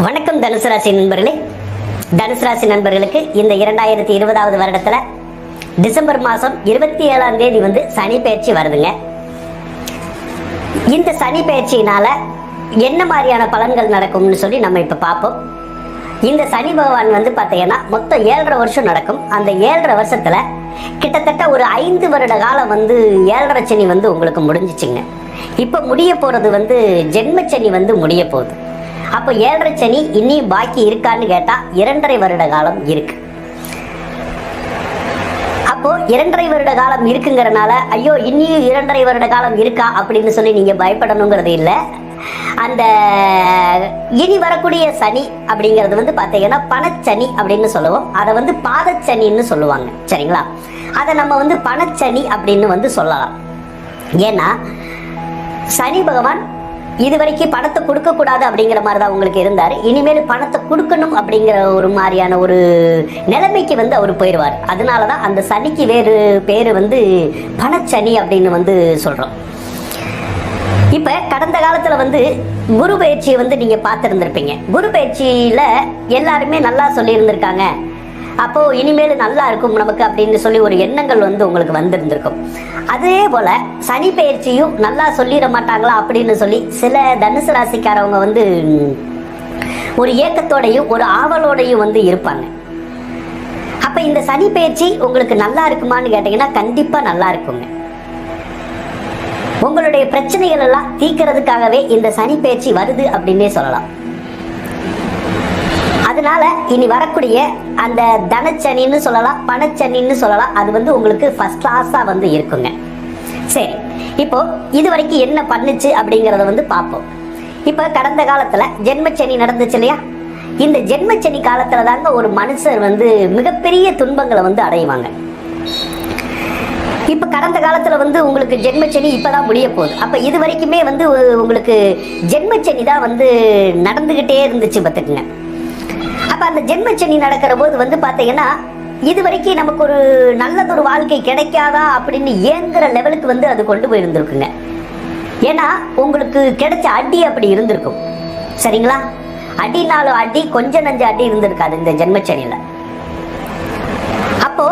வணக்கம் தனுசு ராசி நண்பர்களே. தனுசு ராசி நண்பர்களுக்கு இந்த இரண்டாயிரத்தி இருபதாவது வருடத்துல டிசம்பர் மாதம் இருபத்தி ஏழாம் தேதி வந்து சனி பயிற்சி வருதுங்க. இந்த சனி பயிற்சியினால என்ன மாதிரியான பலன்கள் நடக்கும்னு சொல்லி நம்ம இப்ப பார்ப்போம். இந்த சனி பகவான் வந்து பார்த்தீங்கன்னா மொத்தம் ஏழரை வருஷம் நடக்கும். அந்த ஏழரை வருஷத்துல கிட்டத்தட்ட ஒரு ஐந்து வருட காலம் வந்து ஏழரை சனி வந்து உங்களுக்கு முடிஞ்சிச்சுங்க. இப்போ முடிய போறது வந்து ஜென்மச்சனி வந்து முடிய போகுது. அப்போ ஏழரை சனி இன்னும் பாக்கி இருக்கான்னு கேட்டா இரண்டரை வருட காலம் இருக்கு. அப்போ இரண்டரை வருட காலம் இருக்குங்கிறனால ஐயோ இன்னியும் இரண்டரை வருட காலம் இருக்கா அப்படின்னு சொல்லி நீங்க பயப்படணுங்கிறது இல்லை. அந்த இனி வரக்கூடிய சனி அப்படிங்கிறது வந்து பார்த்தீங்கன்னா பணச்சனி அப்படின்னு சொல்லுவோம். அதை வந்து பாதச்சனின்னு சொல்லுவாங்க. சரிங்களா? அதை நம்ம வந்து பணச்சனி அப்படின்னு வந்து சொல்லலாம். ஏன்னா சனி பகவான் இது வரைக்கும் பணத்தை கொடுக்க கூடாது அப்படிங்கிற மாதிரி தான் உங்களுக்கு இருந்தார். இனிமேல் பணத்தை கொடுக்கணும் அப்படிங்கிற ஒரு மாதிரியான ஒரு நிலைமைக்கு வந்து அவர் போயிடுவார். அதனால தான் அந்த சனிக்கு வேறு பேர் வந்து பணச்சனி அப்படின்னு வந்து சொல்கிறோம் இப்போ கடந்த காலத்தில் வந்து குரு பயிற்சியை வந்து நீங்கள் பார்த்துருந்துருப்பீங்க. குரு பயிற்சியில் எல்லாருமே நல்லா சொல்லியிருந்திருக்காங்க. அப்போ இனிமேல் நல்லா இருக்கும் நமக்கு அப்படின்னு சொல்லி ஒரு எண்ணங்கள் வந்து உங்களுக்கு வந்திருந்திருக்கும். அதே போல சனி பயிற்சியும் நல்லா சொல்லிட மாட்டாங்களா அப்படின்னு சொல்லி சில தனுசு ராசிக்காரவங்க வந்து ஒரு ஏக்கத்தோடையும் ஒரு ஆவலோடையும் வந்து இருப்பாங்க. அப்ப இந்த சனி பயிற்சி உங்களுக்கு நல்லா இருக்குமான்னு கேட்டீங்கன்னா கண்டிப்பா நல்லா இருக்குங்க. உங்களுடைய பிரச்சனைகள் எல்லாம் தீக்கிறதுக்காகவே இந்த சனி பயிற்சி வருது அப்படின்னே சொல்லலாம். அதனால இனி வரக்கூடிய அந்த தனச்சனின்னு சொல்லலாம் பணச்சனின்னு சொல்லலாம் அது வந்து உங்களுக்கு ஃபர்ஸ்ட் கிளாஸா வந்து இருக்குங்க. சரி இப்போ இது வரைக்கும் என்ன பண்ணுச்சு அப்படிங்கறத வந்து பார்ப்போம். இப்போ கடந்த காலத்துல ஜென்மச்சனி நடந்துச்சு இல்லையா? இந்த ஜென்மச்சனி காலத்துல தாங்க ஒரு மனுஷர் வந்து மிகப்பெரிய துன்பங்களை வந்து அடைவாங்க. இப்ப கடந்த காலத்துல வந்து உங்களுக்கு ஜென்மச்சனி இப்பதான் முடிய போகுது. அப்ப இது வரைக்குமே வந்து உங்களுக்கு ஜென்மச்சனி தான் வந்து நடந்துகிட்டே இருந்துச்சு பார்த்துக்குங்க. அப்ப அந்த ஜென்மச்சனி நடக்கிற போது வந்து பாத்தீங்கன்னா இது வரைக்கும் நமக்கு ஒரு நல்லதொரு வாழ்க்கை கிடைக்காதா அப்படின்னு ஏங்குற லெவலுக்கு வந்து அது கொண்டு போயிருந்திருக்குங்க ஏன்னா உங்களுக்கு கிடைச்ச அடி அப்படி இருந்திருக்கும். சரிங்களா? அடினாலும் அடி கொஞ்ச நஞ்ச அடி இருந்திருக்காது இந்த ஜென்மச்சனியில. அப்போ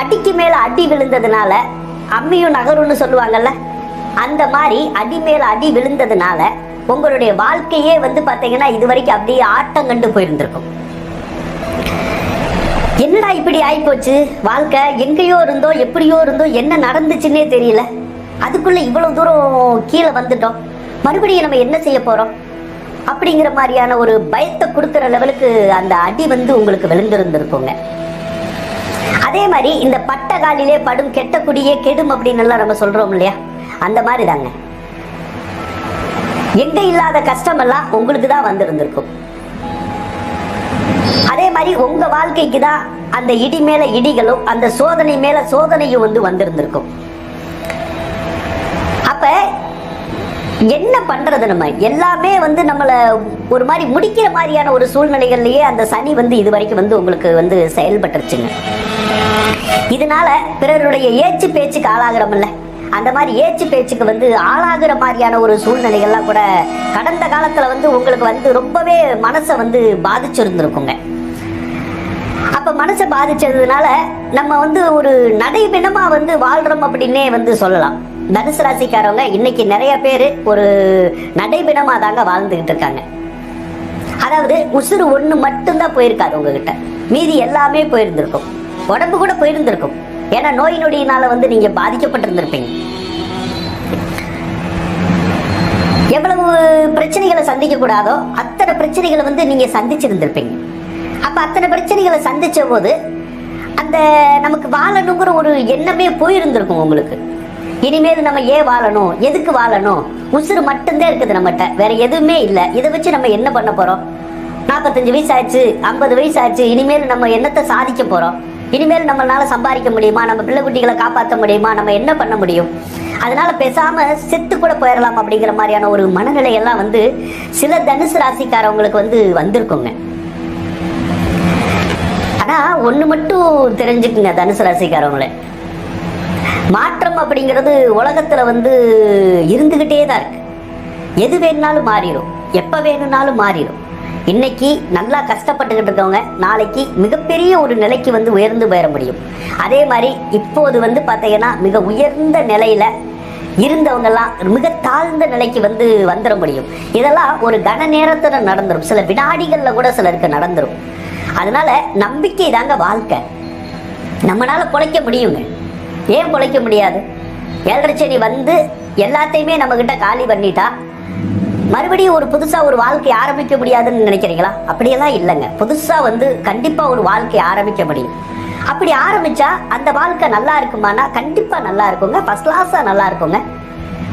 அடிக்கு மேல அடி விழுந்ததுனால அம்மியும் நகரும்னு சொல்லுவாங்கல்ல அந்த மாதிரி அடி மேல அடி விழுந்ததுனால உங்களுடைய வாழ்க்கையே வந்து பாத்தீங்கன்னா இது வரைக்கும் அப்படியே ஆட்டம் கண்டு போயிருந்திருக்கும். என்னடா இப்படி ஆயிப்போச்சு? வாழ்க்கை எங்கேயோ இருந்தோ எப்படியோ இருந்தோ என்ன நடந்துச்சுன்னே தெரியல. அதுக்குள்ள இவ்வளவு தூரம் கீழே வந்துட்டோம். மறுபடியும் நம்ம என்ன செய்ய போறோம்? அப்படிங்கிற மாதிரியான ஒரு பயத்தை கொடுக்குற லெவலுக்கு அந்த அடி வந்து உங்களுக்கு விழுந்திருந்திருக்குங்க. அதே மாதிரி இந்த பட்ட காலிலே படும் கெட்ட குடியே கெடும் அப்படின்னு எல்லாம் நம்ம சொல்றோம் இல்லையா? அந்த மாதிரி தாங்க எங்க இல்லாத கஷ்டம் எல்லாம் உங்களுக்கு தான் வந்திருந்திருக்கும். அதே மாதிரி உங்க வாழ்க்கைக்கு தான் அந்த இடி மேல இடிகளும் அந்த சோதனை மேல சோதனையும் வந்து வந்திருந்திருக்கும். அப்ப என்ன பண்றது நம்ம? எல்லாமே வந்து நம்மள ஒரு மாதிரி முடிக்கிற மாதிரியான ஒரு சூழ்நிலைகள்லயே அந்த சனி வந்து இது வரைக்கும் வந்து உங்களுக்கு வந்து செயல்பட்டுருச்சுங்க. இதனால பிறருடைய ஏச்சு பேச்சுக்கு ஆளாகிறோம்ல. அந்த மாதிரி ஏச்சு பேச்சுக்கு வந்து ஆளாகிற மாதிரியான ஒரு சூழ்நிலைகள்லாம் கூட கடந்த காலத்துல வந்து உங்களுக்கு வந்து ரொம்பவே மனசை வந்து பாதிச்சிருந்திருக்குங்க. அப்ப மனசை பாதிச்சதுனால நம்ம வந்து ஒரு நடைபிணமா வந்து வாழ்றோம் அப்படின்னே வந்து சொல்லலாம். தனுசு ராசிக்காரவங்க இன்னைக்கு நிறைய பேர் ஒரு நடைபிணமா தாங்க வாழ்ந்துகிட்டு இருக்காங்க. அதாவது உசுறு ஒண்ணு மட்டும்தான் போயிருக்காது உங்ககிட்ட. மீதி எல்லாமே போயிருந்திருக்கும். உடம்பு கூட போயிருந்திருக்கும். ஏன்னா நோய் நொடியினால வந்து நீங்க பாதிக்கப்பட்டிருந்திருப்பீங்க. எவ்வளவு பிரச்சனைகளை சந்திக்க கூடாதோ அத்தனை பிரச்சனைகளை வந்து நீங்க சந்திச்சிருந்திருப்பீங்க. அப்ப அத்தனை பிரச்சனைகளை சந்திச்ச போது அந்த நமக்கு வாழணுங்கிற ஒரு எண்ணமே போயிருந்திருக்கும் உங்களுக்கு. இனிமேல் நம்ம ஏன் வாழணும்? எதுக்கு வாழணும்? உசுறு மட்டும்தான் இருக்குது நம்மகிட்ட. வேற எதுவுமே இல்லை. இதை வச்சு நம்ம என்ன பண்ண போறோம்? நாற்பத்தஞ்சு வயசு ஆச்சு ஐம்பது வயசு ஆச்சு இனிமேல் நம்ம என்னத்தை சாதிக்க போறோம். இனிமேல் நம்மளால சம்பாதிக்க முடியுமா? நம்ம பிள்ளை குட்டிகளை காப்பாற்ற முடியுமா? நம்ம என்ன பண்ண முடியும்? அதனால பேசாம செத்து கூட போயிடலாம் அப்படிங்கிற மாதிரியான ஒரு மனநிலை எல்லாம் வந்து சில தனுசு ராசிக்காரவங்களுக்கு வந்து வந்திருக்குங்க. ஆனா ஒண்ணு மட்டும் தெரிஞ்சுக்குங்க தனுசு ராசிக்காரவங்களே. மாற்றம் அப்படிங்கிறது உலகத்துல வந்து இருந்துகிட்டே தான் இருக்கு. எது வேணும்னாலும் மாறிடும் எப்ப வேணும்னாலும் மாறிடும் இன்னைக்கு நல்லா கஷ்டப்பட்டுக்கிட்டு இருக்கவங்க நாளைக்கு மிகப்பெரிய ஒரு நிலைக்கு வந்து உயர்ந்து போயிட முடியும். அதே மாதிரி இப்போது வந்து பார்த்தீங்கன்னா மிக உயர்ந்த நிலையில இருந்தவங்கெல்லாம் மிக தாழ்ந்த நிலைக்கு வந்து வந்துட முடியும். இதெல்லாம் ஒரு கன நேரத்தில் நடந்துடும் சில வினாடிகளில் கூட சிலருக்கு நடந்துடும் அதனால நம்பிக்கை தாங்க வாழ்க்கை. நம்மளால பிழைக்க முடியுங்க. ஏன் பிழைக்க முடியாது? ஏழரை சனி வந்து எல்லாத்தையுமே நம்மக்கிட்ட காலி பண்ணிட்டா மறுபடியும் ஒரு புதுசா ஒரு வாழ்க்கை ஆரம்பிக்க முடியாதுன்னு நினைக்கிறீங்களா? அப்படியெல்லாம் இல்லைங்க. புதுசா வந்து கண்டிப்பா ஒரு வாழ்க்கை ஆரம்பிக்க முடியும். அப்படி ஆரம்பிச்சா அந்த வாழ்க்கை நல்லா இருக்குமானா? கண்டிப்பா நல்லா இருக்குங்க. ஃபர்ஸ்ட் கிளாஸா நல்லா இருக்குங்க.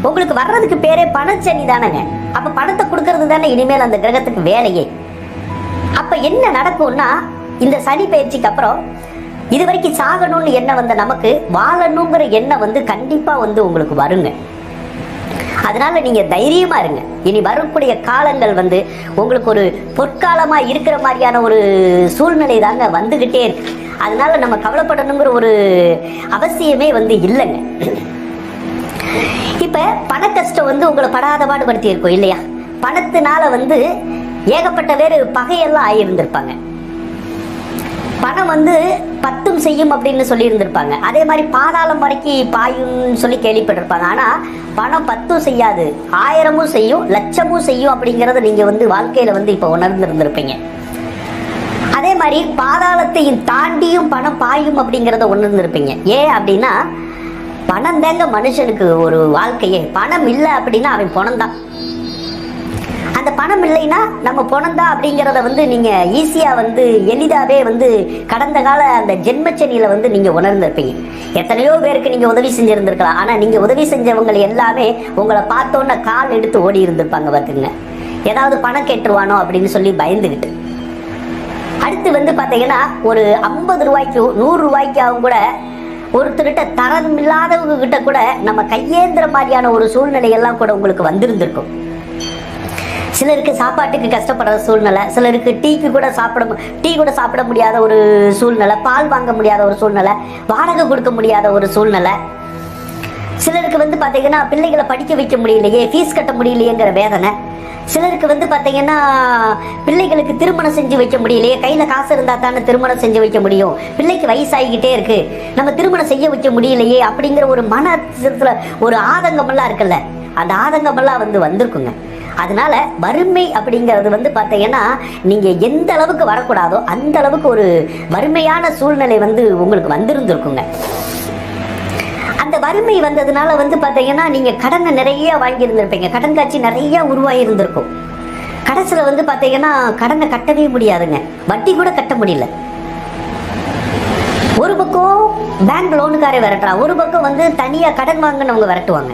உங்களுக்கு வர்றதுக்கு பேரே பணச்சனி தானேங்க. அப்ப பணத்தை கொடுக்கறது தானே இனிமேல் அந்த கிரகத்துக்கு வேலையே. அப்ப என்ன நடக்கும்னா இந்த சனி பயிற்சிக்கு அப்புறம் இது வரைக்கும் சாகணும்னு எண்ணம் வந்த நமக்கு வாழணுங்கிற எண்ணம் வந்து கண்டிப்பா வந்து உங்களுக்கு வருங்க. அதனால நீங்க தைரியமா இருங்க. இனி வரக்கூடிய காலங்கள் வந்து உங்களுக்கு ஒரு பொற்காலமா இருக்கிற மாதிரியான ஒரு சூழ்நிலை தாங்க வந்துகிட்டே இருக்கு. அதனால நம்ம கவலைப்படணுங்கிற ஒரு அவசியமே வந்து இல்லைங்க. இப்ப பண கஷ்டம் வந்து உங்களை படாத பாடுபடுத்தி இருக்கும் இல்லையா? பணத்தினால வந்து ஏகப்பட்ட பேர் பகையெல்லாம் ஆகியிருந்திருப்பாங்க பணம் வந்து பத்தும் செய்யும் அப்படின்னு சொல்லியிருந்திருப்பாங்க. அதே மாதிரி பாதாளம் வரைக்கும் பாயும்னு சொல்லி கேள்விப்பட்டிருப்பாங்க. ஆனா பணம் பத்தும் செய்யாது. ஆயிரமும் செய்யும் லட்சமும் செய்யும் அப்படிங்கிறத நீங்க வந்து வாழ்க்கையில வந்து இப்ப உணர்ந்திருந்திருப்பீங்க. அதே மாதிரி பாதாளத்தையும் தாண்டியும் பணம் பாயும் அப்படிங்கிறத உணர்ந்திருப்பீங்க. ஏன் அப்படின்னா பணம் தாங்க மனுஷனுக்கு ஒரு வாழ்க்கையே. பணம் இல்லை அப்படின்னா அவன் பணம் தான் அந்த பணம் இல்லைன்னா நம்ம பணம் அப்படிங்கிறத வந்து நீங்க ஈஸியா வந்து எளிதாவே வந்து கடந்த கால அந்த ஜென்மச்சனியில வந்து நீங்க உணர்ந்திருப்பீங்க. எத்தனையோ பேருக்கு நீங்க உதவி செஞ்சிருந்திருக்கலாம். ஆனா நீங்க உதவி செஞ்சவங்க எல்லாமே உங்களை பார்த்தோன்னே கால் எடுத்து ஓடி இருந்திருப்பாங்க பார்த்துங்க ஏதாவது பணம் கேட்டுருவானோ அப்படின்னு சொல்லி பயந்துகிட்டு. அடுத்து வந்து பாத்தீங்கன்னா ஒரு ஐம்பது ரூபாய்க்கு நூறு ரூபாய்க்காகவும் கூட ஒருத்தர்கிட்ட தரம் இல்லாதவங்க கிட்ட கூட நம்ம கையேந்திர மாதிரியான ஒரு சூழ்நிலையெல்லாம் கூட உங்களுக்கு வந்திருந்திருக்கும். சிலருக்கு சாப்பாட்டுக்கு கஷ்டப்படுற சூழ்நிலை சிலருக்கு டீக்கு கூட சாப்பிட டீ கூட சாப்பிட முடியாத ஒரு சூழ்நிலை பால் வாங்க முடியாத ஒரு சூழ்நிலை வாடகை கொடுக்க முடியாத ஒரு சூழ்நிலை. சிலருக்கு வந்து பார்த்தீங்கன்னா பிள்ளைகளை படிக்க வைக்க முடியலையே ஃபீஸ் கட்ட முடியலையேங்கிற வேதனை. சிலருக்கு வந்து பார்த்தீங்கன்னா பிள்ளைகளுக்கு திருமணம் செஞ்சு வைக்க முடியலையே கையில் காசு இருந்தால் தானே திருமணம் செஞ்சு வைக்க முடியும். பிள்ளைக்கு வயசாகிக்கிட்டே இருக்கு. நம்ம திருமணம் செய்ய வைக்க முடியலையே அப்படிங்கிற ஒரு மன ஒரு ஆதங்கமெல்லாம் இருக்குல்ல அந்த ஆதங்கமெல்லாம் வந்து வந்திருக்குங்க. அதனால வறுமை அப்படிங்கிறது வந்து பார்த்தீங்கன்னா நீங்க எந்த அளவுக்கு வரக்கூடாதோ அந்த அளவுக்கு ஒரு வறுமையான சூழ்நிலை வந்து உங்களுக்கு வந்திருந்திருக்குங்க. அந்த வறுமை வந்ததுனால வந்து பார்த்தீங்கன்னா நீங்க கடனை நிறைய வாங்கி இருந்திருப்பீங்க கடன் காட்சி நிறைய உருவாகி இருந்திருக்கும் கடைசியில் வந்து பார்த்தீங்கன்னா கடனை கட்டவே முடியாதுங்க. வட்டி கூட கட்ட முடியல. ஒரு பக்கம் பேங்க் லோனுக்காரே விரட்டுறான். ஒரு பக்கம் வந்து தனியா கடன் வாங்கினவங்க விரட்டுவாங்க.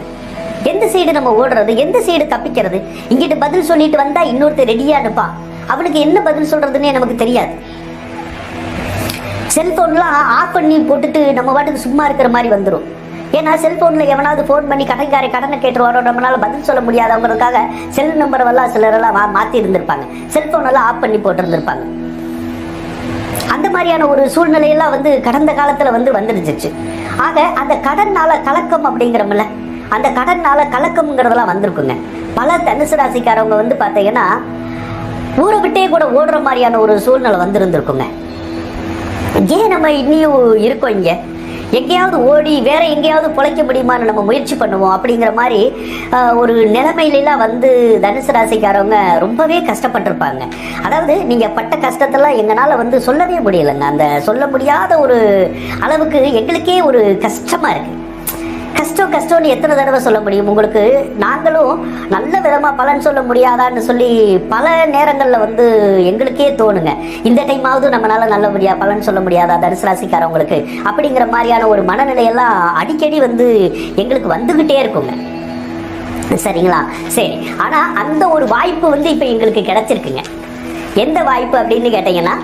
எந்த சைடு நம்ம ஓடுறது? எந்த சைடு தப்பிக்கிறது? இங்கிட்டு பதில் சொல்லிட்டு வந்தா இன்னொருத்தர் ரெடியா இருப்பான் அவனுக்கு என்ன பதில் சொல்றதுன்னே நமக்கு தெரியாது. செல்போன்லாம் ஆஃப் பண்ணி போட்டுட்டு நம்ம பாட்டுக்கு சும்மா இருக்கிற மாதிரி வந்துடும் ஏன்னா செல்போன்ல எவனாவது ஃபோன் பண்ணி கடன்காரை கடனை கேட்டுருவாரோ நம்மளால பதில் சொல்ல முடியாதவங்களுக்காக செல் நம்பர் எல்லாம் சிலரெல்லாம் வா- மாத்தி இருந்திருப்பாங்க. செல்போன் எல்லாம் ஆஃப் பண்ணி போட்டிருந்திருப்பாங்க. அந்த மாதிரியான ஒரு சூழ்நிலையெல்லாம் வந்து கடந்த காலத்துல வந்து வந்துருச்சு ஆக அந்த கடன்னால கலக்கம் அப்படிங்கிறமில்ல அந்த கடன்னால கலக்கம்ங்கிறதெல்லாம் வந்திருக்குங்க. பல தனுசு ராசிக்காரவங்க வந்து பார்த்தீங்கன்னா ஊரை விட்டே கூட ஓடுற மாதிரியான ஒரு சூழ்நிலை வந்திருந்திருக்குங்க. ஏன் நம்ம இன்னியும் இருக்கோம் இங்கே? எங்கேயாவது ஓடி வேற எங்கேயாவது பிழைக்க முடியுமான்னு நம்ம முயற்சி பண்ணுவோம் அப்படிங்கிற மாதிரி ஒரு நிலைமையிலாம் வந்து தனுசு ராசிக்காரவங்க ரொம்பவே கஷ்டப்பட்டிருப்பாங்க. அதாவது நீங்க பட்ட கஷ்டத்தெல்லாம் எங்களால் வந்து சொல்லவே முடியலைங்க. அந்த சொல்ல முடியாத ஒரு அளவுக்கு எங்களுக்கே ஒரு கஷ்டமா இருக்கு. கஷ்டம் கஷ்டம்னு எத்தனை தடவை சொல்ல முடியும்? உங்களுக்கு நாங்களும் நல்ல விதமா பலன் சொல்ல முடியாதான்னு சொல்லி பல நேரங்கள்ல வந்து எங்களுக்கே தோணுங்க. இந்த டைமாவது நம்மளால நல்லபடியா பலன் சொல்ல முடியாதா தனுசு ராசிக்காரவங்களுக்கு? அப்படிங்கிற மாதிரியான ஒரு மனநிலையெல்லாம் அடிக்கடி வந்து எங்களுக்கு வந்துகிட்டே இருக்குங்க. சரிங்களா? சரி. ஆனா அந்த ஒரு வாய்ப்பு வந்து இப்ப எங்களுக்கு கிடைச்சிருக்குங்க. எந்த வாய்ப்பு அப்படின்னு கேட்டீங்கன்னா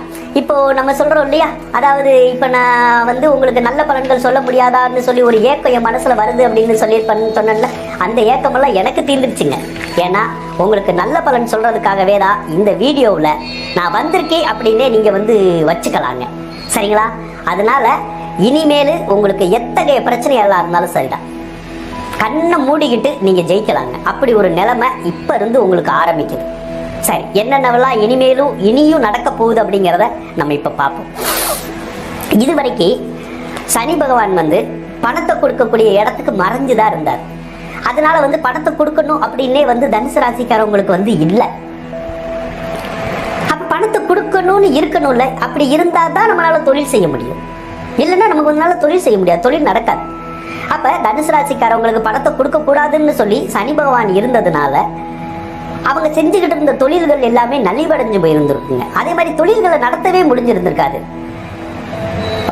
இப்போ நம்ம சொல்றோம் இல்லையா? அதாவது இப்ப நான் வந்து உங்களுக்கு நல்ல பலன்கள் சொல்ல முடியாதான்னு சொல்லி ஒரு ஏக்கம் என் மனசுல வருது அப்படின்னு சொல்லி சொன்னேன்ல அந்த ஏக்கமெல்லாம் எனக்கு தீர்ந்துருச்சுங்க ஏன்னா உங்களுக்கு நல்ல பலன் சொல்றதுக்காகவே தான் இந்த வீடியோவில் நான் வந்திருக்கேன் அப்படின்னே நீங்க வந்து வச்சுக்கலாங்க. சரிங்களா? அதனால இனிமேல் உங்களுக்கு எத்தகைய பிரச்சனையெல்லாம் இருந்தாலும் சரிதான். கண்ணை மூடிக்கிட்டு நீங்க ஜெயிக்கலாங்க. அப்படி ஒரு நிலைமை இப்ப இருந்து உங்களுக்கு ஆரம்பிக்குது. சரி என்னென்னவெல்லாம் இனிமேலும் இனியும் நடக்க போகுது அப்படிங்கிறத நம்ம இப்போ பார்ப்போம். இதுவரைக்கும் சனி பகவான் வந்து பணத்தை கொடுக்கக்கூடிய இடத்துக்கு மறைஞ்சுதான் இருந்தார். அதனால வந்து பணத்தை கொடுக்கணும் அப்படின்னே வந்து தனுசு ராசிக்காரவங்களுக்கு வந்து இல்லை. அப்ப பணத்தை கொடுக்கணும்னு இருக்கணும்ல அப்படி இருந்தா தான் நம்மளால தொழில் செய்ய முடியும். இல்லைன்னா நமக்கு முன்னால தொழில் செய்ய முடியாது தொழில் நடக்காது. அப்ப தனுசு ராசிக்காரவங்களுக்கு பணத்தை கொடுக்க கூடாதுன்னு சொல்லி சனி பகவான் இருந்ததுனால அவங்க செஞ்சுக்கிட்டு இருந்த தொழில்கள் எல்லாமே நலிவடைஞ்சு போயிருந்திருக்குங்க. அதே மாதிரி தொழில்களை நடத்தவே முடிஞ்சிருந்திருக்காது.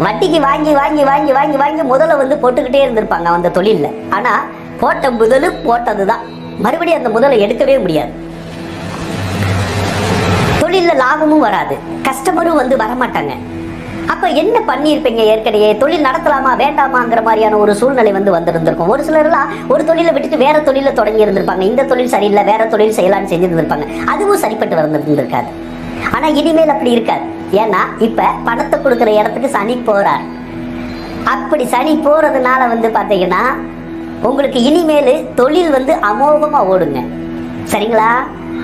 வட்டிக்கு வாங்கி வாங்கி வாங்கி வாங்கி வாங்கி முதல்ல வந்து போட்டுக்கிட்டே இருந்திருப்பாங்க அந்த தொழிலில். ஆனால் போட்ட முதலு போட்டதுதான். மறுபடியும் அந்த முதலை எடுக்கவே முடியாது. தொழிலில் லாபமும் வராது. கஸ்டமரும் வந்து வரமாட்டாங்க. அப்ப என்ன பண்ணியிருப்பீங்க? ஏற்கனவே தொழில் நடத்தலாமா வேண்டாமாங்கிற மாதிரியான ஒரு சூழ்நிலை வந்து வந்திருந்திருக்கும். ஒரு சிலர்லாம் ஒரு தொழிலை விட்டுட்டு வேற தொழில தொடங்கி இருந்திருப்பாங்க. இந்த தொழில் சரியில்லை வேற தொழில் செய்யலாம்னு செஞ்சிருந்திருப்பாங்க அதுவும் சரிப்பட்டு வந்திருந்திருக்காது. ஆனா இனிமேல் அப்படி இருக்காது. ஏன்னா இப்ப பணத்தை கொடுக்குற இடத்துக்கு சனி போறார். அப்படி சனி போறதுனால வந்து பாத்தீங்கன்னா உங்களுக்கு இனிமேல் தொழில் வந்து அமோகமா ஓடுங்க. சரிங்களா?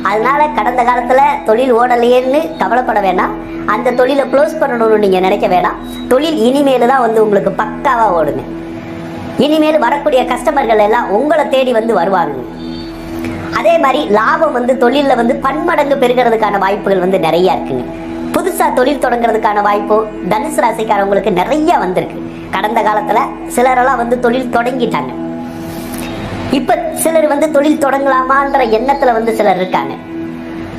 அதனால கடந்த காலத்துல தொழில் ஓடலையேன்னு கவலைப்பட வேணாம் அந்த தொழிலை க்ளோஸ் பண்ணணும்னு நீங்க நினைக்க வேணாம் தொழில் இனிமேல் தான் வந்து உங்களுக்கு பக்காவா ஓடுங்க இனிமேல் வரக்கூடிய கஸ்டமர்கள் எல்லாம் உங்களை தேடி வந்து வருவாங்க. அதே மாதிரி லாபம் வந்து தொழிலில் வந்து பன்மடங்கு பெருகிறதுக்கான வாய்ப்புகள் வந்து நிறைய இருக்குங்க. புதுசா தொழில் தொடங்குறதுக்கான வாய்ப்பு தனுசு ராசிக்காரவங்களுக்கு நிறைய வந்திருக்கு. கடந்த காலத்துல சிலரெல்லாம் வந்து தொழில் தொடங்கிட்டாங்க. இப்ப சிலர் வந்து தொழில் தொடங்கலாமான்ற எண்ணத்துல வந்து சிலர் இருக்காங்க.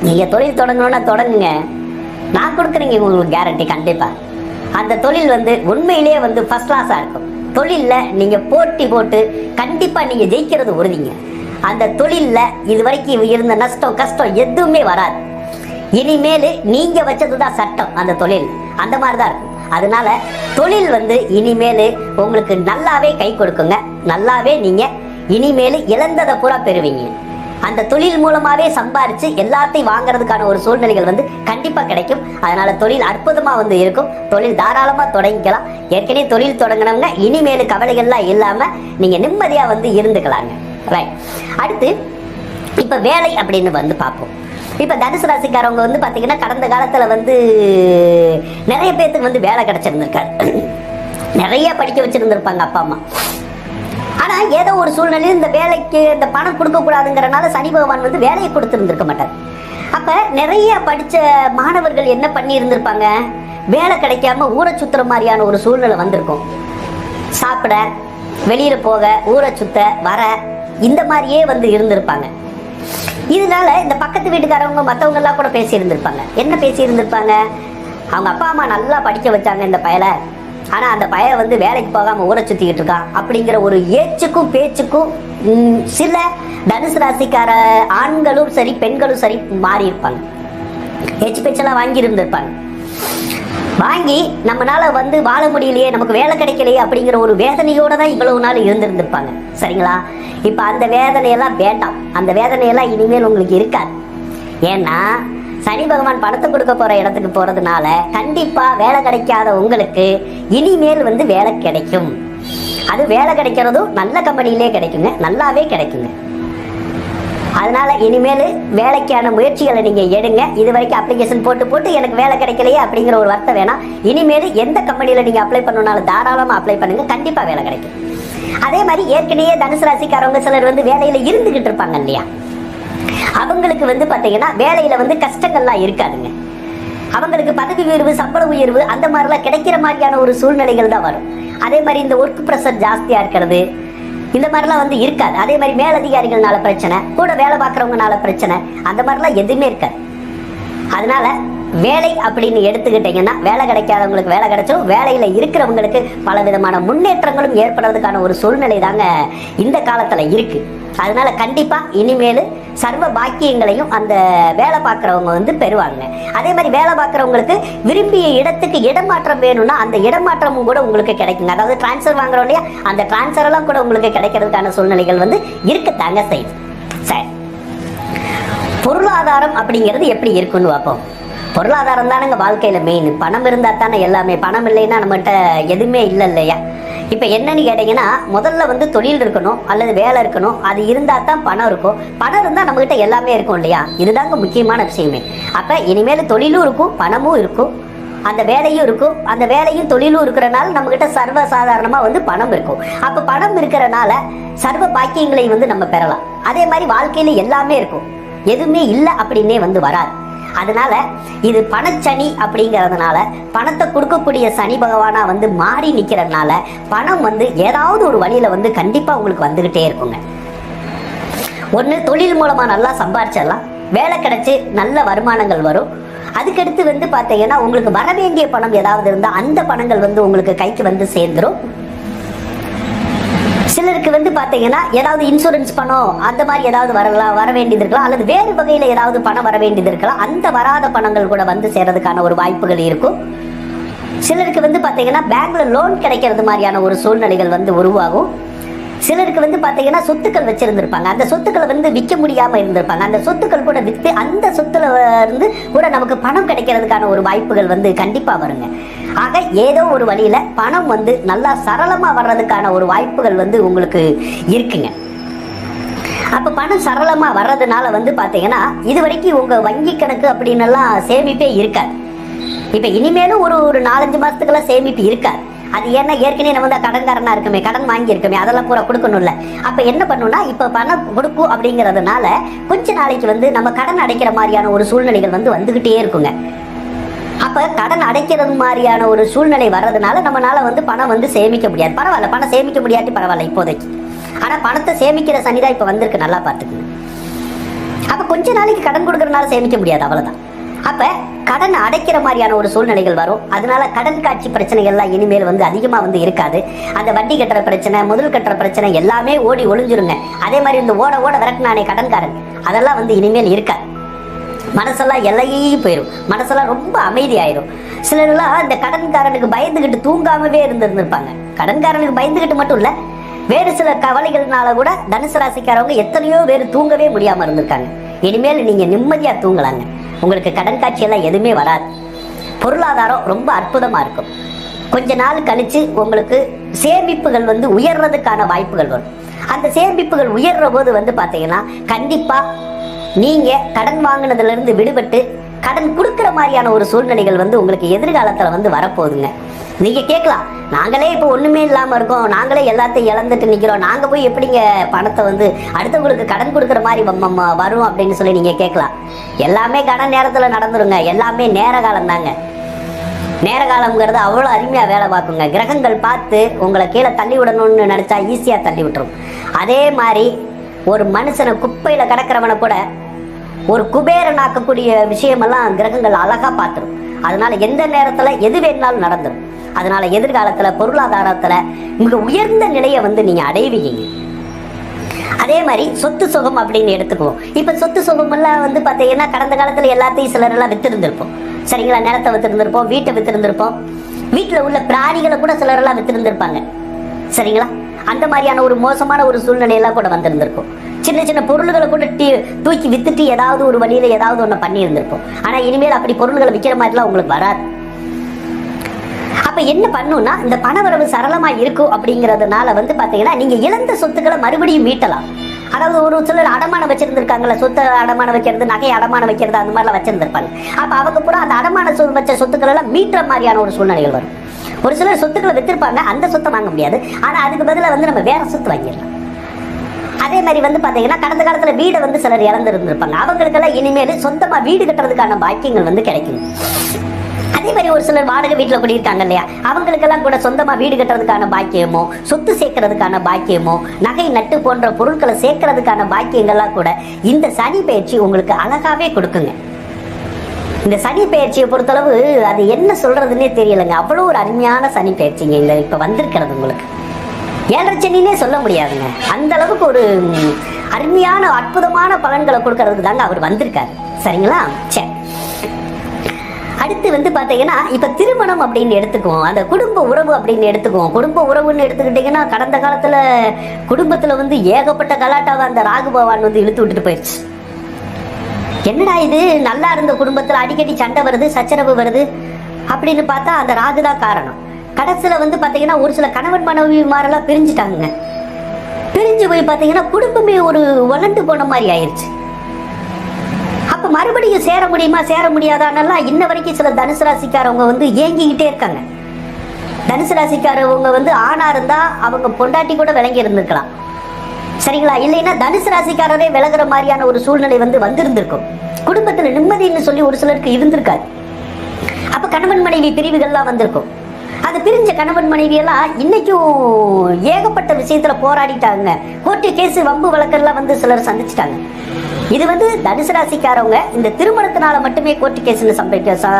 நீங்க தொழில் தொடங்கணும்னா தொடங்குங்க. நான் கொடுக்குறீங்க உங்களுக்கு கேரண்டி கண்டிப்பா. அந்த தொழில் வந்து உண்மையிலேயே வந்து ஃபர்ஸ்ட் கிளாஸா இருக்கும். தொழில்ல நீங்க போட்டி போட்டு கண்டிப்பா நீங்க ஜெயிக்கிறது உறுதிங்க. அந்த தொழில்ல இது வரைக்கும் இருந்த நஷ்டம் கஷ்டம் எதுவுமே வராது. இனிமேல் நீங்க வச்சதுதான் சட்டம் அந்த தொழில். அந்த மாதிரி தான் இருக்கும். அதனால தொழில் வந்து இனிமேல் உங்களுக்கு நல்லாவே கை கொடுக்குங்க. நல்லாவே நீங்கள் இனிமேல் இழந்ததை பூரா பெறுவீங்க. அந்த தொழில் மூலமாவே சம்பாரிச்சு எல்லாத்தையும் வாங்குறதுக்கான ஒரு சூழ்நிலைகள் வந்து கண்டிப்பா கிடைக்கும். அதனால தொழில் அற்புதமா வந்து இருக்கும். தொழில் தாராளமா தொடங்கிக்கலாம். ஏற்கனவே தொழில் தொடங்கினவங்க இனிமேல் கவலைகள்லாம் இல்லாம நீங்க நிம்மதியா வந்து இருந்துக்கலாங்க. ரைட் அடுத்து இப்ப வேலை அப்படின்னு வந்து பார்ப்போம். இப்ப தனுசு ராசிக்காரவங்க வந்து பாத்தீங்கன்னா கடந்த காலத்துல வந்து நிறைய பேர்த்துக்கு வந்து வேலை கிடைச்சிருந்திருக்காரு. நிறைய படிக்க வச்சிருந்திருப்பாங்க அப்பா அம்மா. ஆனா ஏதோ ஒரு சூழ்நிலையில் இந்த வேலைக்கு இந்த பணம் கொடுக்க கூடாதுங்கிறனால சனி பகவான் வந்து வேலையை கொடுத்துருந்துருக்க மாட்டார். அப்ப நிறைய படிச்ச மாணவர்கள் என்ன பண்ணி இருந்திருப்பாங்க வேலை கிடைக்காம ஊரை சுத்துற மாதிரியான ஒரு சூழ்நிலை வந்திருக்கும். சாப்பிட வெளியில போக ஊரை சுத்த வர இந்த மாதிரியே வந்து இருந்திருப்பாங்க. இதனால இந்த பக்கத்து வீட்டுக்காரவங்க மற்றவங்கெல்லாம் கூட பேசி இருந்திருப்பாங்க என்ன பேசி இருந்திருப்பாங்க அவங்க அப்பா அம்மா நல்லா படிக்க வச்சாங்க இந்த பயலை. ஆனா அந்த பையன் வந்து வேலைக்கு போகாம ஊரை சுத்திக்கிட்டு இருக்கான். அப்படிங்கிற ஒரு ஏச்சுக்கும் பேச்சுக்கும் சில தனுசு ராசிக்கார ஆண்களும் சரி பெண்களும் சரி மாறி இருப்பாங்க. ஏச்சு பேச்செல்லாம் வாங்கி இருந்திருப்பாங்க. வாங்கி நம்மனால வந்து வாழ முடியலையே நமக்கு வேலை கிடைக்கலையே அப்படிங்கிற ஒரு வேதனையோட தான் இவ்வளவு நாள் இருந்திருந்திருப்பாங்க. சரிங்களா? இப்ப அந்த வேதனையெல்லாம் வேண்டாம். அந்த வேதனையெல்லாம் இனிமேல் உங்களுக்கு இருக்காது. ஏன்னா சனி பகவான் பணத்தை கொடுக்க போற இடத்துக்கு போறதுனால கண்டிப்பா வேலை கிடைக்காத உங்களுக்கு இனிமேல் வந்து வேலை கிடைக்கும். அது வேலை கிடைக்கிறதும் நல்ல கம்பெனிலே கிடைக்குங்க. நல்லாவே கிடைக்குங்க. அதனால இனிமேல் வேலைக்கான முயற்சிகளை நீங்க எடுங்க. இது வரைக்கும் அப்ளிகேஷன் போட்டு போட்டு எனக்கு வேலை கிடைக்கலையே அப்படிங்கிற ஒரு வார்த்தை வேணாம். இனிமேல் எந்த கம்பெனியில நீங்க அப்ளை பண்ணணும்னாலும் தாராளமா அப்ளை பண்ணுங்க. கண்டிப்பா வேலை கிடைக்கும். அதே மாதிரி ஏற்கனவே தனுசு ராசிக்காரவங்க சிலர் வந்து வேலையில இருந்துகிட்டு இருப்பாங்க இல்லையா? அவங்களுக்கு வந்து பாத்தீங்கன்னா வேலையில வந்து கஷ்டங்கள்லாம் இருக்காதுங்க. அவங்களுக்கு பதவி உயர்வு சம்பள உயர்வு அந்த மாதிரிலாம் கிடைக்கிற மாதிரியான ஒரு சூழ்நிலைகள் தான் வரும். அதே மாதிரி இந்த ஒர்க் ப்ரெஷர் ஜாஸ்தியா இருக்கிறது இந்த மாதிரிலாம் வந்து இருக்காது. அதே மாதிரி மேலதிகாரிகள்னால பிரச்சனை கூட வேலை பார்க்குறவங்கனால பிரச்சனை அந்த மாதிரிலாம் எதுவுமே இருக்காது. அதனால வேலை அப்படின்னு எடுத்துக்கிட்டீங்கன்னா வேலை கிடைக்காதவங்களுக்கு வேலை கிடைச்சிடும் வேலையில் இருக்கிறவங்களுக்கு பல விதமான முன்னேற்றங்களும் ஏற்படுறதுக்கான ஒரு சூழ்நிலை தாங்க இந்த காலத்தில் இருக்கு. அதனால கண்டிப்பாக இனிமேல் சர்வ பாக்கியங்களையும் அந்த வேலை பார்க்குறவங்க வந்து பெறுவாங்க. அதே மாதிரி வேலை பார்க்குறவங்களுக்கு விரும்பிய இடத்துக்கு இடமாற்றம் வேணும்னா அந்த இடமாற்றமும் கூட உங்களுக்கு கிடைக்குங்க. அதாவது டிரான்ஸ்ஃபர் வாங்குறோம் இல்லையா? அந்த டிரான்ஸ்ஃபர் எல்லாம் கூட உங்களுக்கு கிடைக்கிறதுக்கான சூழ்நிலைகள் வந்து இருக்குத்தாங்க செய்யும். சரி. பொருளாதாரம் அப்படிங்கிறது எப்படி இருக்குன்னு பார்ப்போம். பொருளாதாரம் தானேங்க வாழ்க்கையில மெயின் பணம் இருந்தா தானே எல்லாமே. பணம் இல்லைன்னா நம்மகிட்ட எதுவுமே இல்லை இல்லையா? இப்போ என்னன்னு கேட்டிங்கன்னா முதல்ல வந்து தொழில் இருக்கணும் அல்லது வேலை இருக்கணும் அது இருந்தால் தான் பணம் இருக்கும். பணம் இருந்தால் நம்மகிட்ட எல்லாமே இருக்கும் இல்லையா? இதுதாங்க முக்கியமான விஷயமே. அப்போ இனிமேல் தொழிலும் இருக்கும் பணமும் இருக்கும் அந்த வேலையும் இருக்கும். அந்த வேலையும் தொழிலும் இருக்கிறனால நம்மகிட்ட சர்வ சாதாரணமாக வந்து பணம் இருக்கும். அப்போ பணம் இருக்கிறனால சர்வ பாக்கியங்களை வந்து நம்ம பெறலாம். அதே மாதிரி வாழ்க்கையில் எல்லாமே இருக்கும். எதுவுமே இல்லை அப்படின்னே வந்து வராது. அதனால இது பணச்சனி அப்படிங்கிறதுனால பணத்தை கொடுக்கக்கூடிய சனி பகவானா வந்து மாறி நிக்கிறதுனால பணம் வந்து ஏதாவது ஒரு வழியில வந்து கண்டிப்பா உங்களுக்கு வந்துகிட்டே இருக்குங்க. ஒன்று தொழில் மூலமா நல்லா சம்பாரிச்சிடலாம். வேலை கிடைச்சி நல்ல வருமானங்கள் வரும். அதுக்கடுத்து வந்து பார்த்தீங்கன்னா உங்களுக்கு வர வேண்டிய பணம் ஏதாவது இருந்தால் அந்த பணங்கள் வந்து உங்களுக்கு கைக்கு வந்து சேர்ந்துரும். சிலருக்கு வந்து பார்த்தீங்கன்னா ஏதாவது இன்சூரன்ஸ் பணம் அந்த மாதிரி ஏதாவது வரலாம் வர வேண்டியது இருக்கலாம் அல்லது வேறு வகையில ஏதாவது பணம் வர வேண்டியது இருக்கலாம். அந்த வராத பணங்கள் கூட வந்து சேர்றதுக்கான ஒரு வாய்ப்புகள் இருக்கும். சிலருக்கு வந்து பாத்தீங்கன்னா பேங்க்ல லோன் கிடைக்கிறது மாதிரியான ஒரு சூழ்நிலைகள் வந்து உருவாகும். சிலருக்கு வந்து பார்த்தீங்கன்னா சொத்துக்கள் வச்சிருந்திருப்பாங்க. அந்த சொத்துக்களை வந்து விற்க முடியாம இருந்திருப்பாங்க. அந்த சொத்துக்கள் கூட விற்று அந்த சொத்துல இருந்து கூட நமக்கு பணம் கிடைக்கிறதுக்கான ஒரு வாய்ப்புகள் வந்து கண்டிப்பா வருங்க. ஆக ஏதோ ஒரு வழியில பணம் வந்து நல்லா சரளமா வர்றதுக்கான ஒரு வாய்ப்புகள் வந்து உங்களுக்கு இருக்குங்க. அப்ப பணம் சரளமா வர்றதுனால வந்து பார்த்தீங்கன்னா இது வரைக்கும் உங்க வங்கி கணக்கு அப்படின்னு எல்லாம் சேமிப்பே இருக்காது. இப்ப இனிமேலும் ஒரு ஒரு நாலஞ்சு மாதத்துக்கெல்லாம் சேமிப்பு இருக்காது. அது ஏன்னா ஏற்கனவே நம்ம தான் கடன்காரனா இருக்குமே கடன் வாங்கி இருக்குமே அதெல்லாம் பூரா கொடுக்கணும்ல. அப்ப என்ன பண்ணும்னா இப்ப பணம் கொடுக்கும் அப்படிங்கறதுனால கொஞ்ச நாளைக்கு வந்து நம்ம கடன் அடைக்கிற மாதிரியான ஒரு சூழ்நிலைகள் வந்து வந்துகிட்டே இருக்குங்க. அப்ப கடன் அடைக்கிறது மாதிரியான ஒரு சூழ்நிலை வர்றதுனால நம்மளால வந்து பணம் வந்து சேமிக்க முடியாது. பரவாயில்ல பணம் சேமிக்க முடியாட்டி பரவாயில்ல இப்போதைக்கு. ஆனா பணத்தை சேமிக்கிற சனிதான் இப்ப வந்திருக்கு நல்லா பார்த்துக்கணும் அப்ப கொஞ்ச நாளைக்கு கடன் கொடுக்கறதுனால சேமிக்க முடியாது அவ்வளவுதான். அப்ப கடன் அடைக்கிற மாதிரியான ஒரு சூழ்நிலைகள் வரும். அதனால கடன் காட்சி பிரச்சனைகள்லாம் இனிமேல் வந்து அதிகமா வந்து இருக்காது. அந்த வட்டி கட்டுற பிரச்சனை முதல் கட்டுற பிரச்சனை எல்லாமே ஓடி ஒளிஞ்சிருங்க. அதே மாதிரி இந்த ஓட ஓட விரட்டினானே கடன்காரன். அதெல்லாம் வந்து இனிமேல் இருக்காது. மனசெல்லாம் எல்லையே போயிடும் மனசெல்லாம் ரொம்ப அமைதியாயிரும். சிலர்லாம் இந்த கடன்காரனுக்கு பயந்துகிட்டு தூங்காமவே இருந்திருந்திருப்பாங்க. கடன்காரனுக்கு பயந்துகிட்டு மட்டும் இல்ல வேறு சில கவலைகள்னால கூட தனுசு ராசிக்காரவங்க எத்தனையோ பேர் தூங்கவே முடியாம இருந்திருக்காங்க. இனிமேல் நீங்க நிம்மதியா தூங்கலாங்க. உங்களுக்கு கடன் காட்சியெல்லாம் எதுவுமே வராது. பொருளாதாரம் ரொம்ப அற்புதமா இருக்கும். கொஞ்ச நாள் கழிச்சு உங்களுக்கு சேமிப்புகள் வந்து உயர்றதுக்கான வாய்ப்புகள் வரும். அந்த சேமிப்புகள் உயர்ற போது வந்து பாத்தீங்கன்னா கண்டிப்பா நீங்க கடன் வாங்கினதுலேருந்து விடுபட்டு கடன் கொடுக்குற மாதிரியான ஒரு சூழ்நிலைகள் வந்து உங்களுக்கு எதிர்காலத்துல வந்து வரப்போகுதுங்க. நீங்க கேட்கலாம். நாங்களே இப்போ ஒண்ணுமே இல்லாம இருக்கோம். நாங்களே எல்லாத்தையும் இழந்துட்டு நிக்கிறோம். நாங்க போய் எப்படிங்க பணத்தை வந்து அடுத்தவங்களுக்கு கடன் கொடுக்குற மாதிரி வ- வரும் அப்படின்னு சொல்லி நீங்க கேட்கலாம். எல்லாமே கடன் நேரத்துல நடந்துருங்க. எல்லாமே நேர காலம் தாங்க. நேர காலம்ங்கிறது அவ்வளோ அருமையாக வேலை பார்க்குங்க. கிரகங்கள் பார்த்து உங்களை கீழே தள்ளி விடணும்னு நினச்சா ஈஸியாக தள்ளி விட்டுரும். அதே மாதிரி ஒரு மனுஷனை குப்பையில் கிடக்கிறவனை கூட ஒரு குபேரனாக்கக்கூடிய விஷயமெல்லாம் கிரகங்கள் அழகாக பார்த்துரும். அதனால எந்த நேரத்தில் எது வேணாலும் நடந்துடும் அதனால எதிர்காலத்துல பொருளாதாரத்துல மிக உயர்ந்த நிலையை வந்து நீங்க அடைவீங்க. அதே மாதிரி சொத்து சுகம் அப்படின்னு எடுத்துக்குவோம். இப்ப சொத்து சுகம் எல்லாம் வந்து பாத்தீங்கன்னா கடந்த காலத்துல எல்லாத்தையும் சிலர் எல்லாம் வித்திருந்திருப்போம். சரிங்களா? நிலத்தை வித்திருந்திருப்போம் வீட்டை வித்திருந்திருப்போம். வீட்டுல உள்ள பிராணிகளை கூட சிலர் எல்லாம் வித்திருந்திருப்பாங்க. சரிங்களா? அந்த மாதிரியான ஒரு மோசமான ஒரு சூழ்நிலை எல்லாம் கூட வந்திருந்திருக்கும். சின்ன சின்ன பொருள்களை கூட டீ- தூக்கி வித்துட்டு ஏதாவது ஒரு வழியில ஏதாவது ஒண்ணு பண்ணி இருந்திருப்போம் ஆனா இனிமேல் அப்படி பொருள்களை விற்கிற மாதிரிலாம் உங்களுக்கு வராது. அப்ப என்ன பண்ணும்னா இந்த பணவரவு சரளமா இருக்கும் அப்படிங்கறதுனால வந்து பாத்தீங்கன்னா நீங்க இழந்த சொத்துக்களை மறுபடியும் மீட்டலாம். அதாவது ஒரு சிலர் அடமானம் வச்சிருந்திருக்காங்கல்ல சொத்தை அடமானம் வைக்கிறது நகை அடமானம் வைக்கிறது அந்த மாதிரிலாம் வச்சிருந்திருப்பாங்க. அப்ப அவங்க பூரா அந்த அடமான சொ- வச்ச சொத்துக்கள் எல்லாம் மீட்டுற மாதிரியான ஒரு சூழ்நிலைகள் வரும். ஒரு சிலர் சொத்துக்களை வித்திருப்பாங்க அந்த சொத்தை வாங்க முடியாது. ஆனா அதுக்கு பதிலா வந்து நம்ம வேற சொத்து வாங்கிடலாம். அதே மாதிரி வந்து பாத்தீங்கன்னா கடந்த காலத்துல வீடை வந்து சிலர் இழந்திருந்திருப்பாங்க. அவங்களுக்கெல்லாம் இனிமேல் சொந்தமா வீடு கட்டுறதுக்கான பாக்கியங்கள் வந்து கிடைக்கும் அதே மாதிரி ஒரு சிலர் வாடகை வீட்டில் குடியிருக்காங்க இல்லையா? அவங்களுக்கெல்லாம் கூட சொந்தமாக வீடு கட்டுறதுக்கான பாக்கியமோ சொத்து சேர்க்கறதுக்கான பாக்கியமோ நகை நட்டு போன்ற பொருட்களை சேர்க்கறதுக்கான பாக்கியங்கள்லாம் கூட இந்த சனி பயிற்சி உங்களுக்கு அழகாகவே கொடுக்குங்க. இந்த சனி பயிற்சியை பொறுத்தளவு அது என்ன சொல்றதுன்னே தெரியலங்க. அவ்வளோ ஒரு அருமையான சனி பயிற்சிங்க இந்த இப்போ வந்திருக்கிறது உங்களுக்கு. ஏழரை சனினே சொல்ல முடியாதுங்க. அந்த அளவுக்கு ஒரு அருமையான அற்புதமான பலன்களை கொடுக்கறதுக்கு தாங்க அவர் வந்திருக்காரு. சரிங்களா? சரி. அடுத்து வந்து பாத்தீங்கன்னா இப்ப திருமணம் அப்படின்னு எடுத்துக்குவோம். அந்த குடும்ப உறவு அப்படின்னு எடுத்துக்குவோம். குடும்ப உறவுன்னு எடுத்துக்கிட்டீங்கன்னா கடந்த காலத்துல குடும்பத்துல வந்து ஏகப்பட்ட கலாட்டாவை அந்த ராகு பவான் வந்து இழுத்து விட்டுட்டு போயிடுச்சு என்னடா இது? நல்லா இருந்த குடும்பத்துல அடிக்கடி சண்டை வருது சச்சரவு வருது அப்படின்னு பார்த்தா அந்த ராகு தான் காரணம். கடைசியில் வந்து பார்த்தீங்கன்னா ஒரு சில கணவன் மனைவி பிரிஞ்சுட்டாங்க. பிரிஞ்சு போய் பார்த்தீங்கன்னா குடும்பமே ஒரு வளர்ந்து போன மாதிரி ஆயிடுச்சு அப்போ மறுபடியும் சேர முடியுமா சேர முடியாதான்னெல்லாம் இன்ன வரைக்கும் சில தனுசு ராசிக்காரவங்க வந்து ஏங்கிக்கிட்டே இருக்காங்க. தனுசு ராசிக்காரவங்க வந்து ஆணா இருந்தா அவங்க பொண்டாட்டி கூட விளங்கி இருந்திருக்கலாம். சரிங்களா? இல்லைன்னா தனுசு ராசிக்காரரே விலகிற மாதிரியான ஒரு சூழ்நிலை வந்து வந்திருந்திருக்கும். குடும்பத்துல நிம்மதின்னு சொல்லி ஒரு சிலருக்கு இருந்திருக்காது. அப்ப கணவன் மனைவி பிரிவுகள்லாம் வந்திருக்கும். அது பிரிஞ்ச கணவன் மனைவி எல்லாம் இன்னைக்கும் ஏகப்பட்ட விஷயத்துல போராடிட்டாங்க. கோர்ட்டு கேஸ் வம்பு வழக்கெல்லாம் வந்து சிலர் சந்திச்சிட்டாங்க. இது வந்து தனுசு ராசிக்காரவங்க இந்த திருமணத்தினால மட்டுமே கோர்ட்டு கேஸ்னு சம்பவிக்க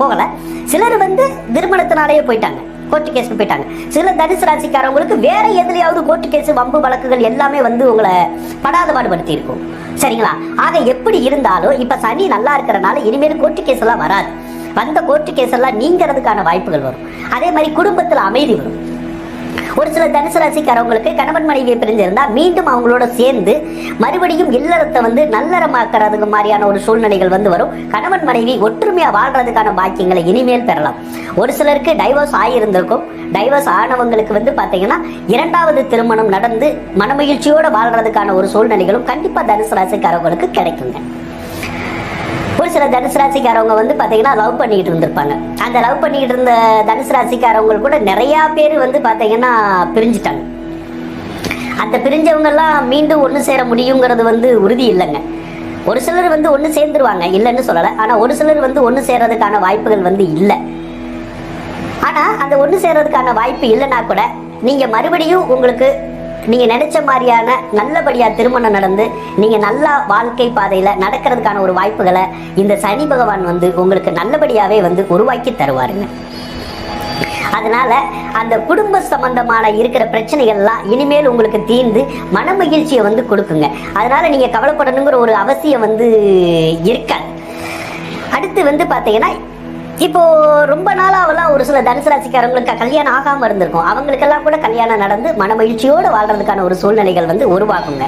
போகல. சிலர் வந்து திருமணத்தினாலேயே போயிட்டாங்க. கோர்ட்டு கேஸ் போயிட்டாங்க. சில தனுசு ராசிக்காரவங்களுக்கு வேற எதுலையாவது கோர்ட்டு கேஸ் வம்பு வழக்குகள் எல்லாமே வந்து உங்களை படாத பாடுபடுத்தி இருக்கும் சரிங்களா? ஆக எப்படி இருந்தாலும் இப்ப சனி நல்லா இருக்கிறனால இனிமேல் கோர்ட்டு கேஸ் எல்லாம் வராது. வந்த கோர்ட்டு கேஸ் எல்லாம் நீங்கிறதுக்கான வாய்ப்புகள் வரும். அதே மாதிரி குடும்பத்தில் அமைதி வரும். ஒரு சில தனுசு ராசிக்காரவங்களுக்கு கணவன் மனைவியை பிரிஞ்சிருந்தா மீண்டும் அவங்களோட சேர்ந்து மறுபடியும் இல்லறத்தை வந்து நல்லறமாக்குறதுக்கு மாதிரியான ஒரு சூழ்நிலைகள் வந்து வரும். கணவன் மனைவி ஒற்றுமையா வாழ்றதுக்கான பாக்கியங்களை இனிமேல் பெறலாம். ஒரு சிலருக்கு டைவர்ஸ் ஆகியிருந்திருக்கும் டைவர்ஸ் ஆனவங்களுக்கு வந்து பாத்தீங்கன்னா இரண்டாவது திருமணம் நடந்து மனமகிழ்ச்சியோட வாழ்றதுக்கான ஒரு சூழ்நிலைகளும் கண்டிப்பா தனுசு ராசிக்காரவங்களுக்கு கிடைக்குங்க. சில தனுசு ராசிக்காரவங்க வந்து பாத்தீங்கன்னா லவ் பண்ணிட்டு இருந்திருப்பாங்க. அந்த லவ் பண்ணிட்டு இருந்த தனுசு ராசிக்காரவங்க கூட நிறைய பேர் வந்து பாத்தீங்கன்னா பிரிஞ்சுட்டாங்க. அந்த பிரிஞ்சவங்க எல்லாம் மீண்டும் ஒன்று சேர முடியுங்கிறது வந்து உறுதி இல்லைங்க. ஒரு சிலர் வந்து ஒன்று சேர்ந்துருவாங்க இல்லைன்னு சொல்லலை. ஆனால் ஒரு சிலர் வந்து ஒன்று சேர்றதுக்கான வாய்ப்புகள் வந்து இல்லை. ஆனால் அந்த ஒன்று சேர்றதுக்கான வாய்ப்பு இல்லைன்னா கூட நீங்கள் மறுபடியும் உங்களுக்கு நீங்க நினைச்ச மாதிரியான நல்லபடியா திருமணம் நடந்து நீங்க நல்லா வாழ்க்கை பாதையில நடக்கிறதுக்கான ஒரு வாய்ப்புகளை இந்த சனி பகவான் வந்து உங்களுக்கு நல்லபடியாவே வந்து உருவாக்கி தருவாருங்க. அதனால அந்த குடும்ப சம்பந்தமான இருக்கிற பிரச்சனைகள்லாம் இனிமேல் உங்களுக்கு தீர்ந்து மன மகிழ்ச்சியை வந்து கொடுக்குங்க. அதனால நீங்க கவலைப்படணுங்கிற ஒரு அவசியம் வந்து இருக்காது. அடுத்து வந்து பாத்தீங்கன்னா இப்போ ரொம்ப நாளாவெல்லாம் ஒரு சில தனுசு ராசிக்காரங்களுக்கு கல்யாணம் ஆகாம இருந்திருக்கும். அவங்களுக்கெல்லாம் கூட கல்யாணம் நடந்து மனமகிழ்ச்சியோட வாழ்றதுக்கான ஒரு சூழ்நிலைகள் வந்து உருவாகுங்க.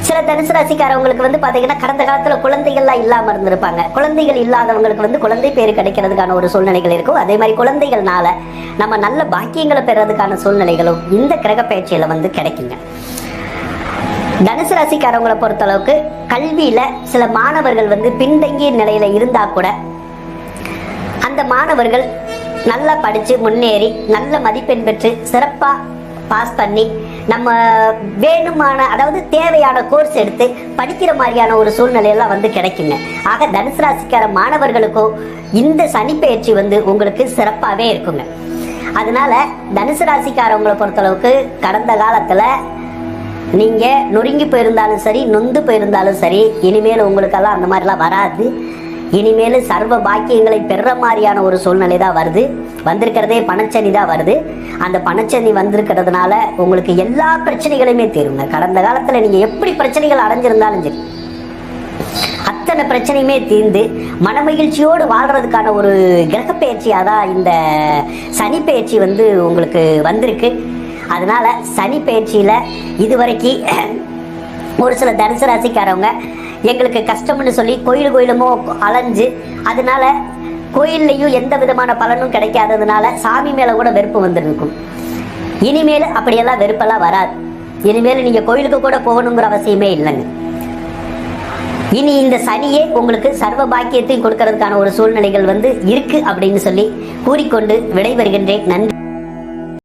சில தனுசு ராசிக்காரவங்களுக்கு வந்து பாத்தீங்கன்னா கடந்த காலத்துல குழந்தைகள்லாம் இல்லாம இருந்திருப்பாங்க. குழந்தைகள் இல்லாதவங்களுக்கு வந்து குழந்தை பேர் கிடைக்கிறதுக்கான ஒரு சூழ்நிலைகள் இருக்கும். அதே மாதிரி குழந்தைகள்னால நம்ம நல்ல பாக்கியங்களை பெறதுக்கான சூழ்நிலைகளும் இந்த கிரக பயிற்சியில வந்து கிடைக்குங்க. தனுசு ராசிக்காரவங்களை பொறுத்தளவுக்கு கல்வியில சில மாணவர்கள் வந்து பின்தங்கிய நிலையில இருந்தா கூட அந்த மாணவர்கள் நல்லா படிச்சு முன்னேறி நல்ல மதிப்பெண் பெற்று சிறப்பா பாஸ் பண்ணி நம்ம வேணுமான அதாவது தேவையான கோர்ஸ் எடுத்து படிக்கிற மாதிரியான ஒரு சூழ்நிலையெல்லாம் வந்து கிடைக்குங்க. ஆக தனுசு ராசிக்கார மாணவர்களுக்கும் இந்த சனிப்பெயர்ச்சி வந்து உங்களுக்கு சிறப்பாகவே இருக்குங்க. அதனால தனுசு ராசிக்காரவங்களை பொறுத்தளவுக்கு கடந்த காலத்துல நீங்க நொறுங்கி போயிருந்தாலும் சரி நொந்து போயிருந்தாலும் சரி இனிமேல் உங்களுக்கெல்லாம் அந்த மாதிரிலாம் வராது. இனிமேல் சர்வ பாக்கியங்களை பெற மாதிரியான ஒரு சூழ்நிலை தான் வருது. வந்திருக்கிறதே பணச்சனி தான் வருது. அந்த பணச்சனி வந்திருக்கிறதுனால உங்களுக்கு எல்லா பிரச்சனைகளுமே தீருங்க. கடந்த காலத்துல நீங்கள் எப்படி பிரச்சனைகள் அடைஞ்சிருந்தாலும் சரி. அத்தனை பிரச்சனையுமே தீர்ந்து மனமகிழ்ச்சியோடு வாழ்றதுக்கான ஒரு கிரக பயிற்சியாக தான் இந்த சனி பயிற்சி வந்து உங்களுக்கு வந்திருக்கு. அதனால சனி பயிற்சியில் இதுவரைக்கும் ஒரு சில தனுசு ராசிக்காரவங்க எங்களுக்கு கஷ்டம்னு சொல்லி கோயில் கோயிலுமோ அலைஞ்சு அதனால கோயில்லையும் எந்த விதமான பலனும் கிடைக்காததுனால சாமி மேல கூட வெறுப்பு வந்துருக்கும். இனிமேல் அப்படியெல்லாம் வெறுப்பெல்லாம் வராது. இனிமேல் நீங்க கோயிலுக்கு கூட போகணுங்கிற அவசியமே இல்லைங்க. இனி இந்த சனியே உங்களுக்கு சர்வ பாக்கியத்தையும் கொடுக்கறதுக்கான ஒரு சூழ்நிலைகள் வந்து இருக்கு அப்படின்னு சொல்லி கூறிக்கொண்டு விடைபெறுகின்றேன் நன்றி.